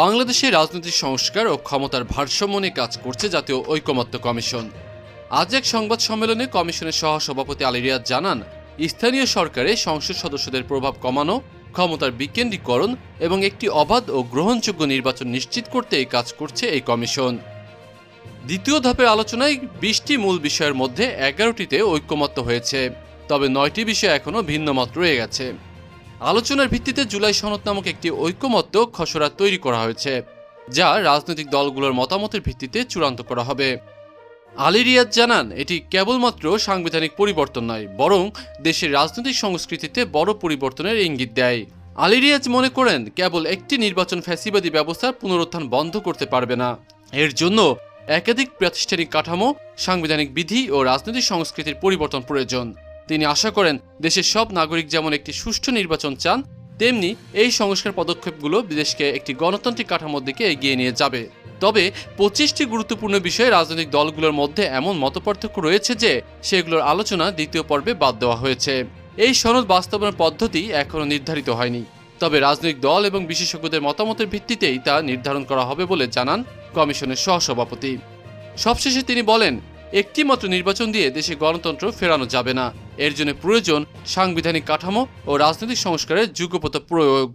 বাংলাদেশের রাজনৈতিক সংস্কার ও ক্ষমতার ভারসাম্য নিয়ে কাজ করছে জাতীয় ঐকমত্য কমিশন। আজ এক সংবাদ সম্মেলনে কমিশনের সহসভাপতি রিয়াদ জানান, স্থানীয় সরকারে সংসদ সদস্যদের প্রভাব কমানো, ক্ষমতার বিকেন্দ্রীকরণ এবং একটি অবাধ ও গ্রহণযোগ্য নির্বাচন নিশ্চিত করতে এই কাজ করছে এই কমিশন। দ্বিতীয় ধাপের আলোচনায় বিশটি মূল বিষয়ের মধ্যে এগারোটিতে ঐক্যমত্য হয়েছে, তবে নয়টি বিষয় এখনও ভিন্নমত রয়ে গেছে। আলোচনার ভিত্তিতে জুলাই সনদ নামক একটি ঐক্যমত্য খসড়া তৈরি করা হয়েছে, যা রাজনৈতিক দলগুলোর মতামতের ভিত্তিতে চূড়ান্ত করা হবে। আলী রিয়াদ জানান, এটি কেবলমাত্র সাংবিধানিক পরিবর্তন নয়, বরং দেশের রাজনৈতিক সংস্কৃতিতে বড় পরিবর্তনের ইঙ্গিত দেয়। আলী রিয়াজ মনে করেন, কেবল একটি নির্বাচন ফ্যাসিবাদী ব্যবস্থার পুনরুত্থান বন্ধ করতে পারবে না। এর জন্য একাধিক প্রাতিষ্ঠানিক কাঠামো, সাংবিধানিক বিধি ও রাজনৈতিক সংস্কৃতির পরিবর্তন প্রয়োজন। তিনি আশা করেন দেশের সব নাগরিক যেমন একটি সুষ্ঠু নির্বাচন চান, তেমনি এই সংস্কার পদক্ষেপগুলো দেশকে একটি গণতান্ত্রিক কাঠামোর দিকে এগিয়ে নিয়ে যাবে। তবে পঁচিশটি গুরুত্বপূর্ণ বিষয়ে রাজনৈতিক দলগুলোর মধ্যে এমন মতপার্থক্য রয়েছে যে সেগুলোর আলোচনা দ্বিতীয় পর্বে বাদ দেওয়া হয়েছে। এই সনদ বাস্তবায়নের পদ্ধতি এখনও নির্ধারিত হয়নি। তবে রাজনৈতিক দল এবং বিশেষজ্ঞদের মতামতের ভিত্তিতেই তা নির্ধারণ করা হবে বলে জানান কমিশনের সহসভাপতি। সবশেষে তিনি বলেন একটি মাত্র নির্বাচন দিয়ে দেশে গণতন্ত্র ফেরানো যাবে না। এর জন্য প্রয়োজন সাংবিধানিক কাঠামো ও রাজনৈতিক সংস্কারের যুগপথ প্রয়োগ।